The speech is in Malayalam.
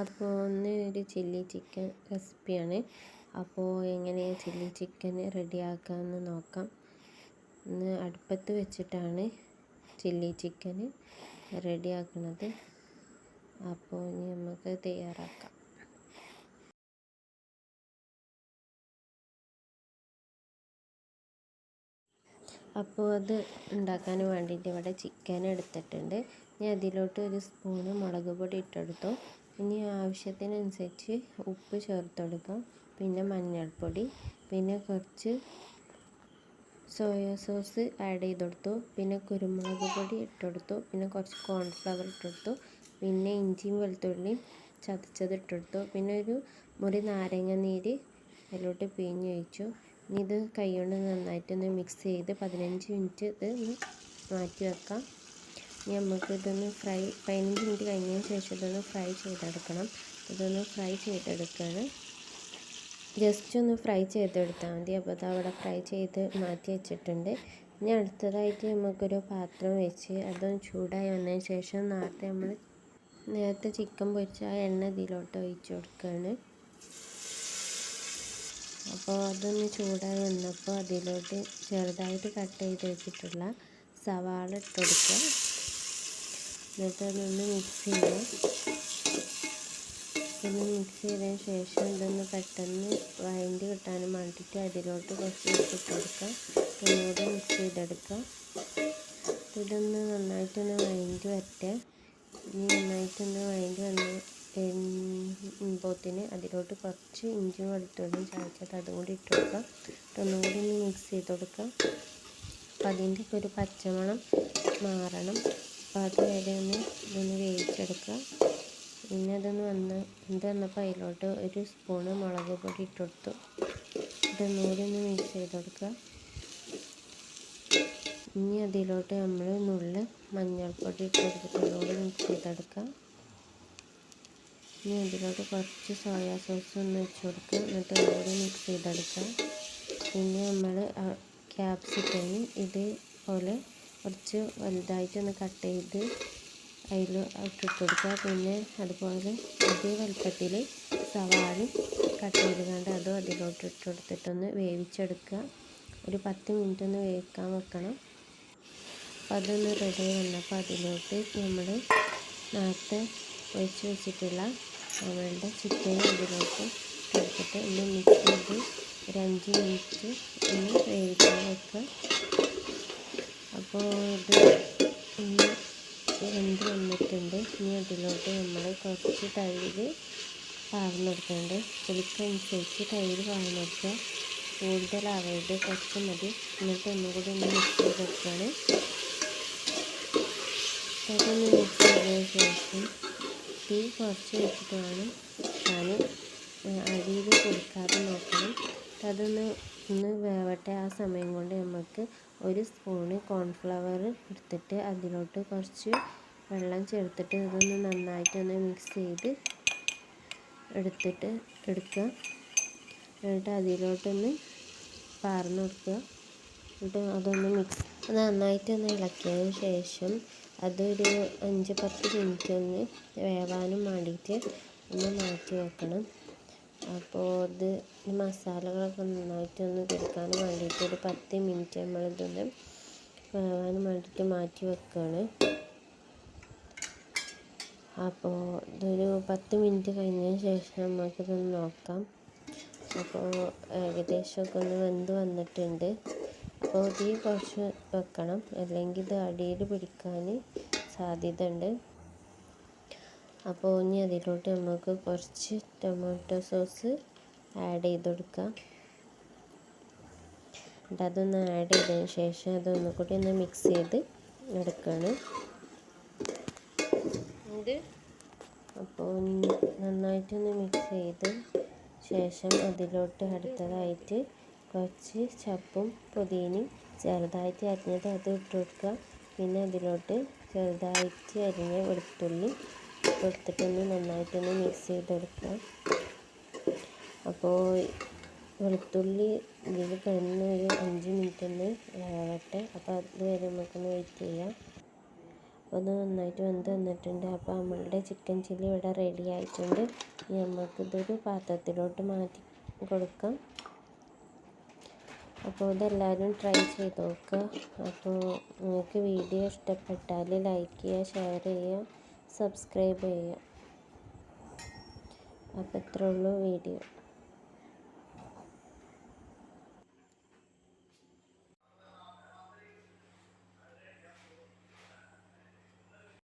അപ്പോൾ ഒന്ന് ഒരു ചില്ലി ചിക്കൻ റെസിപ്പിയാണ്. അപ്പോൾ എങ്ങനെ ചില്ലി ചിക്കൻ റെഡിയാക്കാമെന്ന് നോക്കാം. ഒന്ന് അടുപ്പത്ത് വെച്ചിട്ടാണ് ചില്ലി ചിക്കൻ റെഡിയാക്കുന്നത് അപ്പോൾ ഇനി നമുക്ക് തയ്യാറാക്കാം. അപ്പോൾ അത് ഉണ്ടാക്കാൻ വേണ്ടിയിട്ട് ഇവിടെ ചിക്കൻ എടുത്തിട്ടുണ്ട്. ഇനി അതിലോട്ട് ഒരു സ്പൂണ് മുളക് പൊടി ഇട്ടെടുത്തു. ഇനി ആവശ്യത്തിനനുസരിച്ച് ഉപ്പ് ചേർത്ത് കൊടുക്കാം. പിന്നെ മഞ്ഞൾപ്പൊടി പിന്നെ കുറച്ച് സോയാ സോസ് ആഡ് ചെയ്ത് കൊടുത്തു. പിന്നെ കുരുമുളക് പൊടി ഇട്ട് കൊടുത്തു. പിന്നെ കുറച്ച് കോൺഫ്ലവർ ഇട്ട് കൊടുത്തു. പിന്നെ ഇഞ്ചിയും വെളുത്തുള്ളിയും ചതച്ചത് ഇട്ട് കൊടുത്തു. പിന്നെ ഒരു മുറി നാരങ്ങ നീര് അതിലോട്ട് പിഴിഞ്ഞ് ഒഴിച്ചു. ഇനി ഇത് കൈകൊണ്ട് നന്നായിട്ടൊന്ന് മിക്സ് ചെയ്ത് പതിനഞ്ച് മിനിറ്റ് ഇത് മാറ്റി വെക്കാം. ഇനി നമുക്ക് ഇതൊന്ന് ഫ്രൈ പതിനഞ്ച് മിനിറ്റ് കഴിഞ്ഞതിന് ശേഷം ഇതൊന്ന് ഫ്രൈ ചെയ്തെടുക്കണം. ഇതൊന്ന് ഫ്രൈ ചെയ്തെടുക്കുകയാണ് ജസ്റ്റ് ഒന്ന് ഫ്രൈ ചെയ്തെടുത്താൽ മതി. അപ്പോൾ അത് അവിടെ ഫ്രൈ ചെയ്ത് മാറ്റി വെച്ചിട്ടുണ്ട്. ഇനി അടുത്തതായിട്ട് നമുക്കൊരു പാത്രം വെച്ച് അതൊന്ന് ചൂടായി വന്നതിന് ശേഷം നേരത്തെ നമ്മൾ നേരത്തെ ചിക്കൻ പൊരിച്ച ആ എണ്ണ ഇതിലോട്ട് ഒഴിച്ച് കൊടുക്കുകയാണ് അപ്പോൾ അതൊന്ന് ചൂടായി വന്നപ്പോൾ അതിലോട്ട് ചെറുതായിട്ട് കട്ട് ചെയ്ത് വെച്ചിട്ടുള്ള സവാള ഇട്ട് എന്നിട്ട് അതൊന്ന് മിക്സ് ചെയ്യുക ഒന്ന് മിക്സ് ചെയ്തതിന് ശേഷം ഇതൊന്ന് പെട്ടെന്ന് വഴണ്ടി കിട്ടാനും വേണ്ടിയിട്ട് അതിലോട്ട് കുറച്ച് ഇട്ട് കൊടുക്കുക ഒന്നുകൂടി മിക്സ് ചെയ്തെടുക്കുക ഇതൊന്ന് നന്നായിട്ടൊന്ന് വഴണ്ടി വരട്ടെ. ഇനി നന്നായിട്ടൊന്ന് വഴണ്ടി വന്ന് ഇമ്പോത്തിന് അതിലോട്ട് കുറച്ച് ഇഞ്ചിയും വെളുത്തുള്ളിയും ചായച്ചിട്ട് അതും കൂടി ഇട്ട് കൊടുക്കുക ഒന്നും ഒന്ന് മിക്സ് ചെയ്ത് കൊടുക്കുക അപ്പം അതിന്റെ ഒരു പച്ചമണം മാറണം. വരെ ഒന്ന് ഇതൊന്ന് വേവിച്ചെടുക്കുക. പിന്നെ അതൊന്ന് വന്ന് ഇത് വന്നപ്പോൾ അതിലോട്ട് ഒരു സ്പൂണ് മുളക് പൊടി ഇട്ട് കൊടുത്തു. ഇതൊന്നുകൂടി ഒന്ന് മിക്സ് ചെയ്ത് കൊടുക്കുക. ഇനി അതിലോട്ട് നമ്മൾ നുള്ള് മഞ്ഞൾപ്പൊടി ഇട്ട് കൊടുത്തിട്ട് ഒന്നുകൂടി മിക്സ് ചെയ്തെടുക്കുക. ഇനി അതിലോട്ട് കുറച്ച് സോയാ സോസ് ഒന്ന് വെച്ച് കൊടുക്കുക. എന്നിട്ട് അതുകൂടി മിക്സ് ചെയ്തെടുക്കുക. പിന്നെ നമ്മൾ ക്യാപ്സിക്കന് ഇതുപോലെ കുറച്ച് വലുതായിട്ടൊന്ന് കട്ട് ചെയ്ത് അതിൽ ഇട്ടിട്ട് കൊടുക്കുക പിന്നെ അതുപോലെ അതേ വലുപ്പത്തിൽ സവാളയും കട്ട് ചെയ്ത് കണ്ട് അതും അതിലോട്ട് ഇട്ട് കൊടുത്തിട്ടൊന്ന് വേവിച്ചെടുക്കുക. ഒരു പത്ത് മിനിറ്റ് ഒന്ന് വേവിക്കാൻ വെക്കണം. അപ്പോൾ അതൊന്ന് റെഡി വന്നപ്പോൾ അതിലോട്ട് നമ്മൾ നേരത്തെ ഒഴിച്ച് വെച്ചിട്ടുള്ള നമ്മളുടെ ചിക്കൻ ഇതിലോട്ട് കൊടുത്തിട്ട് ഒന്ന് മിക്സ് ചെയ്ത് ഒരു അഞ്ച് മിനിറ്റ് ഒന്ന് വേവിക്കാൻ വെക്കുക. അപ്പോൾ ഇത് ഒന്ന് വെന്ത് വന്നിട്ടുണ്ട്? ഇനി അതിലോട്ട് നമ്മൾ കുറച്ച് തൈര് പാർന്നെടുക്കുന്നുണ്ട് പുളിക്കനുസരിച്ച് തൈര് പാർന്നെടുക്കുക കൂടുതലാവരുത് കുറച്ച് മതി. എന്നിട്ട് ഒന്നുകൂടി ഒന്ന് മിക്സ് ചെയ്ത് വെക്കുകയാണ് അതൊന്ന് മിക്സ് ചെയ്തതിന് ശേഷം തീ കുറച്ച് വെച്ചിട്ട് വേണം ഞാൻ അരിയിൽ കൊടുക്കാതെ നോക്കണം. അതൊന്ന് ഒന്ന് വേവട്ടെ ആ സമയം കൊണ്ട് നമുക്ക് ഒരു സ്പൂണ് കോൺഫ്ലവർ എടുത്തിട്ട് അതിലോട്ട് കുറച്ച് വെള്ളം ചേർത്തിട്ട് ഇതൊന്ന് നന്നായിട്ടൊന്ന് മിക്സ് ചെയ്ത് എടുത്തിട്ട് എടുക്കുക. എന്നിട്ട് അതിലോട്ടൊന്ന് പാർന്ന് കൊടുക്കുക. എന്നിട്ട് അതൊന്ന് മിക്സ് നന്നായിട്ടൊന്ന് ഇളക്കിയതിന് ശേഷം അതൊരു അഞ്ച് പത്ത് മിനിറ്റ് ഒന്ന് വേവാനും വേണ്ടിയിട്ട് ഒന്ന് മാറ്റി വെക്കണം. അപ്പോൾ ഇത് മസാലകളൊക്കെ നന്നായിട്ടൊന്ന് കൊടുക്കാൻ വേണ്ടിയിട്ട് ഒരു പത്ത് മിനിറ്റ് നമ്മളിതൊന്ന് വേവാൻ വേണ്ടിയിട്ട് മാറ്റി വെക്കുകയാണ് അപ്പോൾ ഇതൊരു പത്ത് മിനിറ്റ് കഴിഞ്ഞതിന് ശേഷം നമുക്കിതൊന്ന് നോക്കാം. അപ്പോൾ ഏകദേശമൊക്കെ ഒന്ന് വെന്ത് വന്നിട്ടുണ്ട്. അപ്പോൾ തീ കുറച്ച് വെക്കണം. അല്ലെങ്കിൽ ഇത് അടിയിൽ പിടിക്കാൻ സാധ്യത ഉണ്ട് അപ്പോൾ ഇനി അതിലോട്ട് നമുക്ക് കുറച്ച് ടൊമാറ്റോ സോസ് ആഡ് ചെയ്ത് കൊടുക്കാം എന്നിട്ട് അതൊന്ന് ആഡ് ചെയ്തതിന് ശേഷം അതൊന്ന് കൂടി ഒന്ന് മിക്സ് ചെയ്ത് എടുക്കുകയാണ് ഇത് അപ്പോൾ നന്നായിട്ടൊന്ന് മിക്സ് ചെയ്ത് ശേഷം അതിലോട്ട് അടുത്തതായിട്ട് കുറച്ച് ചപ്പും പുതിനയും ചെറുതായിട്ട് അരിഞ്ഞത് അത് ഇട്ട് കൊടുക്കുക. പിന്നെ അതിലോട്ട് ചെറുതായിട്ട് അരിഞ്ഞ വെളുത്തുള്ളി കൊടുത്തിട്ടൊന്ന് നന്നായിട്ടൊന്ന് മിക്സ് ചെയ്തെടുക്കാം. അപ്പോൾ വെളുത്തുള്ളി ഇതിൽ കിടന്ന് ഒരു അഞ്ച് മിനിറ്റ് ഒന്ന് വേവട്ടെ. അപ്പോൾ അതുവരെ നമുക്കൊന്ന് വെയിറ്റ് ചെയ്യാം. അപ്പോൾ അത് നന്നായിട്ട് വെന്ത് വന്നിട്ടുണ്ട്. അപ്പോൾ നമ്മളുടെ ചിക്കൻ ചില്ലി ഇവിടെ റെഡി ആയിട്ടുണ്ട്. ഇനി നമുക്കിതൊരു പാത്രത്തിലോട്ട് മാറ്റി കൊടുക്കാം. അപ്പോൾ ഇതെല്ലാവരും ട്രൈ ചെയ്ത് നോക്കുക. അപ്പോൾ നിങ്ങൾക്ക് വീഡിയോ ഇഷ്ടപ്പെട്ടാൽ ലൈക്ക് ചെയ്യുക ഷെയർ ചെയ്യുക. സബ്സ്ക്രൈബ് ചെയ്യുക. അപ്പോൾ ഇത്രേ ഉള്ളൂ വീഡിയോ.